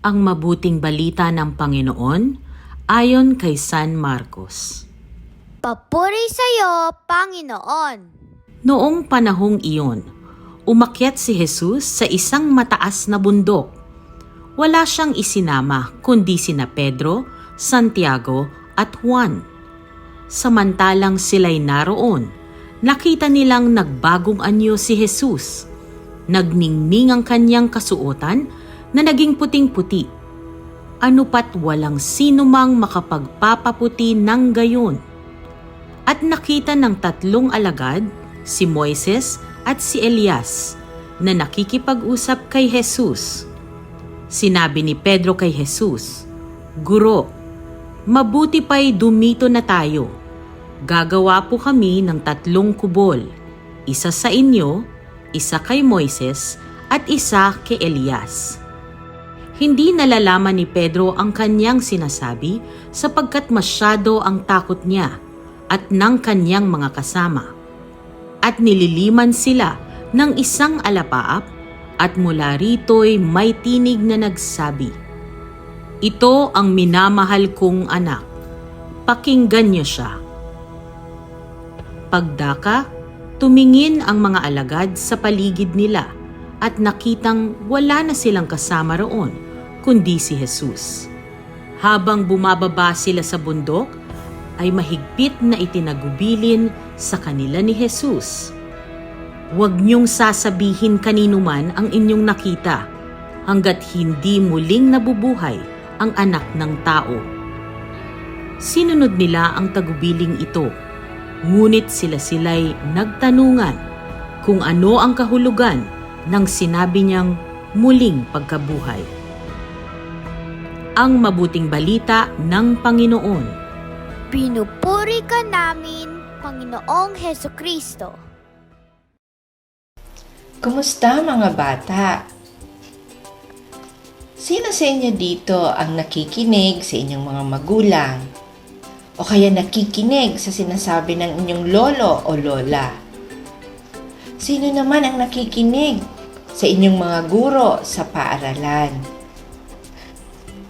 ang mabuting balita ng Panginoon ayon kay San Marcos. Papuri sa iyo, Panginoon. Noong panahong iyon, umakyat si Jesus sa isang mataas na bundok. Wala siyang isinama kundi sina Pedro, Santiago at Juan. Samantalang sila'y naroon, nakita nilang nagbagong anyo si Jesus. Nagningning ang kanyang kasuotan na naging puting-puti. Ano pat walang sino mang makapagpapaputi ng gayon. At nakita ng tatlong alagad, si Moises at si Elias, na nakikipag-usap kay Jesus. Sinabi ni Pedro kay Jesus, Guro, mabuti pa'y dumito na tayo. Gagawa po kami ng tatlong kubol, isa sa inyo, isa kay Moises, at isa kay Elias. Hindi nalalaman ni Pedro ang kanyang sinasabi sapagkat masyado ang takot niya at ng kanyang mga kasama. At nililiman sila ng isang alapaap at mula rito'y may tinig na nagsabi, Ito ang minamahal kong anak, pakinggan niyo siya. Pagdaka, tumingin ang mga alagad sa paligid nila at nakitang wala na silang kasama roon kundi si Jesus. Habang bumababa sila sa bundok, ay mahigpit na itinagubilin sa kanila ni Jesus. Huwag niyong sasabihin kanino man ang inyong nakita hanggat hindi muling nabubuhay ang anak ng tao. Sinunod nila ang tagubiling ito, ngunit sila-sila'y nagtanungan kung ano ang kahulugan ng sinabi niyang muling pagkabuhay. Ang mabuting balita ng Panginoon. Pinupuri ka namin, Panginoong Heso Kristo. Kumusta mga bata? Sino sa inyo dito ang nakikinig sa inyong mga magulang? O kaya nakikinig sa sinasabi ng inyong lolo o lola? Sino naman ang nakikinig sa inyong mga guro sa paaralan?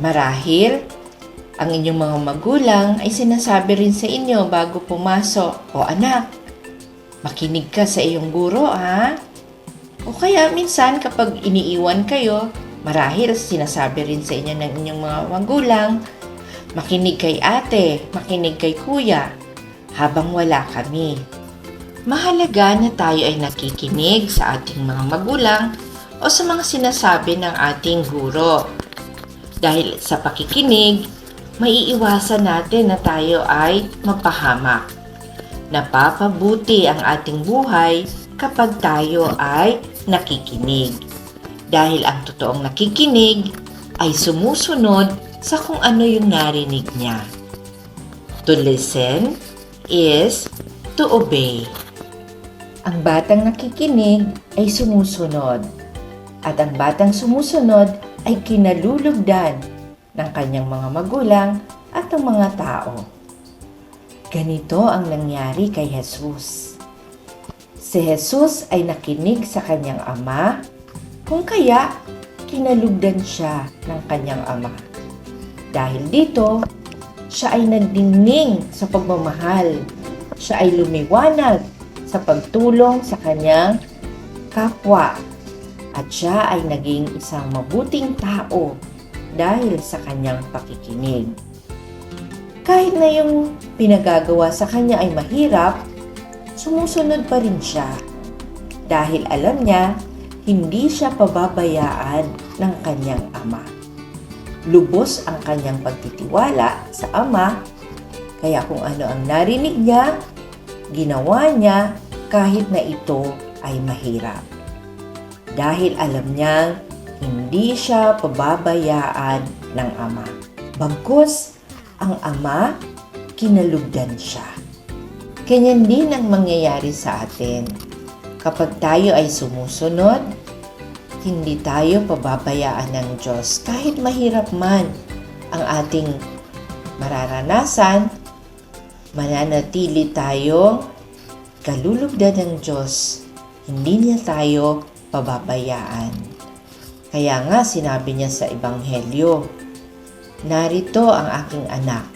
Marahil, ang inyong mga magulang ay sinasabi rin sa inyo bago pumasok, O anak, makinig ka sa iyong guro ha? O kaya minsan kapag iniiwan kayo, marahil sinasabi rin sa inyo ng inyong mga magulang, makinig kay ate, makinig kay kuya, habang wala kami. Mahalaga na tayo ay nakikinig sa ating mga magulang o sa mga sinasabi ng ating guro. Dahil sa pakikinig, maiiwasan natin na tayo ay mapahamak. Napapabuti ang ating buhay kapag tayo ay nakikinig. Dahil ang totoong nakikinig ay sumusunod sa kung ano yung narinig niya. To listen is to obey. Ang batang nakikinig ay sumusunod. At ang batang sumusunod ay kinalulugdan ng kanyang mga magulang at ng mga tao. Ganito ang nangyari kay Jesus. Si Jesus ay nakinig sa kanyang ama, kung kaya kinalugdan siya ng kanyang ama. Dahil dito, siya ay nagdingning sa pagmamahal. Siya ay lumiwanag sa pagtulong sa kanyang kapwa. At siya ay naging isang mabuting tao dahil sa kanyang pakikinig. Kahit na yung pinagagawa sa kanya ay mahirap, sumusunod pa rin siya dahil alam niya hindi siya pababayaan ng kanyang ama. Lubos ang kanyang pagtitiwala sa ama, kaya kung ano ang narinig niya, ginawa niya kahit na ito ay mahirap. Dahil alam niyang hindi siya pababayaan ng ama. Bagkus, ang ama, kinalugdan siya. Ganyan din ang mangyayari sa atin. Kapag tayo ay sumusunod, hindi tayo pababayaan ng Diyos kahit mahirap man ang ating mararanasan, mananatili tayo kalulugdan ng Diyos. Hindi niya tayo pababayaan. Kaya nga sinabi niya sa Ebanghelyo, Narito ang aking anak,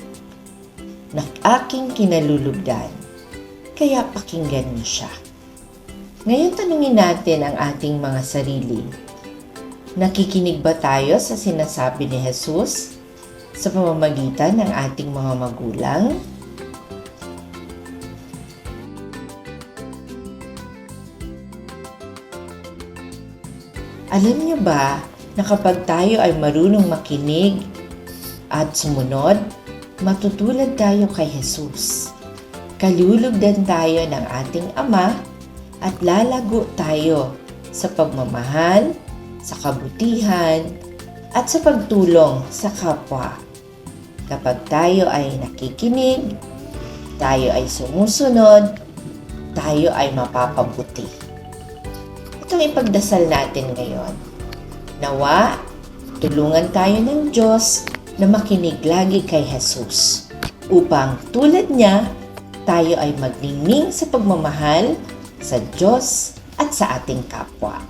na aking kinalulugdan, kaya pakinggan niyo siya. Ngayon tanungin natin ang ating mga sarili. Nakikinig ba tayo sa sinasabi ni Jesus sa pamamagitan ng ating mga magulang? Alam niyo ba na kapag tayo ay marunong makinig at sumunod, matutulad tayo kay Jesus. Kalulugdan tayo ng ating Ama at lalago tayo sa pagmamahal, sa kabutihan, at sa pagtulong sa kapwa. Kapag tayo ay nakikinig, tayo ay sumusunod, tayo ay mapapabuti. Itong ipagdasal natin ngayon. Nawa, tulungan tayo ng Diyos na makinig lagi kay Jesus upang tulad niya, tayo ay magningning sa pagmamahal sa Diyos at sa ating kapwa.